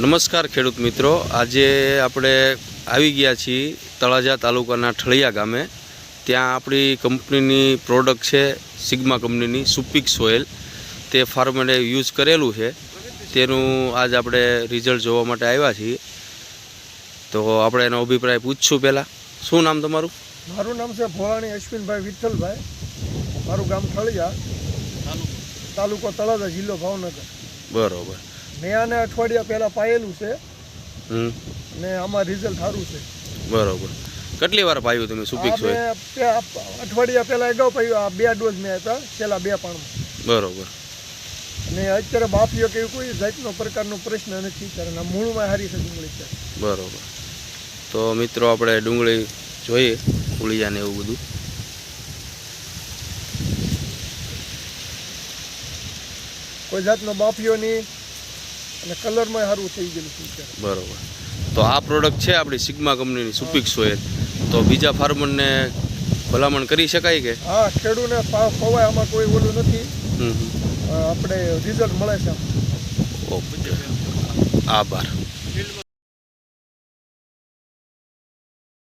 નમસ્કાર ખેડૂત મિત્રો. આજે આપણે આવી ગયા છીએ તળાજા તાલુકાના ઠળિયા ગામે. ત્યાં આપણી કંપનીની પ્રોડક્ટ છે સિગ્મા કંપનીની સુપિક સોઇલ. તે ફાર્મરે યુઝ કરેલું છે. તેનું આજ આપણે રિઝલ્ટ જોવા માટે આવ્યા છીએ. તો આપણે એનો અભિપ્રાય પૂછશું પહેલાં. શું નામ તમારું? મારું નામ છે ભોવાણી અશ્વિનભાઈ વિઠ્ઠલભાઈ. મારું ગામ ઠળિયા. તાલુકો તળાજા જિલ્લો ભાવનગર. બરોબર. મેં આને અઠવાડિયા પહેલાં પાયેલું છે. હમ. ને આમાં રિઝલ્ટ સારું છે. બરોબર. કેટલી વાર પાયું તમે? સુપિક આ સોઇલ મેં પે- અઠવાડિયા પહેલાં અગાઉ પાયું આ બે ડોઝ મેં હતા છેલ્લા બે પાણમાં. બરોબર. અને અત્યારે બાપીઓ કે કોઈ જાતનો પ્રકારનો પ્રશ્ન નથી કારણ મૂળમાં હારી છે ડુંગળી છે. બરોબર. તો મિત્રો આપણે ડુંગળી જોઈએ ઉળિયાને એવું બધું. કોઈ જાતનો બાફીઓ નહીં અને કલરમાં સારું થઈ ગયેલું છે બરાબર. તો આ પ્રોડક્ટ છે આપણી સિગ્મા કંપનીની સુપિક સોયલ તો બીજા ફાર્મરને ભલામણ કરી શકાય કે? હા ખેડૂને પવાય આમાં કોઈ ઓલું નથી. આપણે રિઝલ્ટ મળે છે ઓકે. આભાર.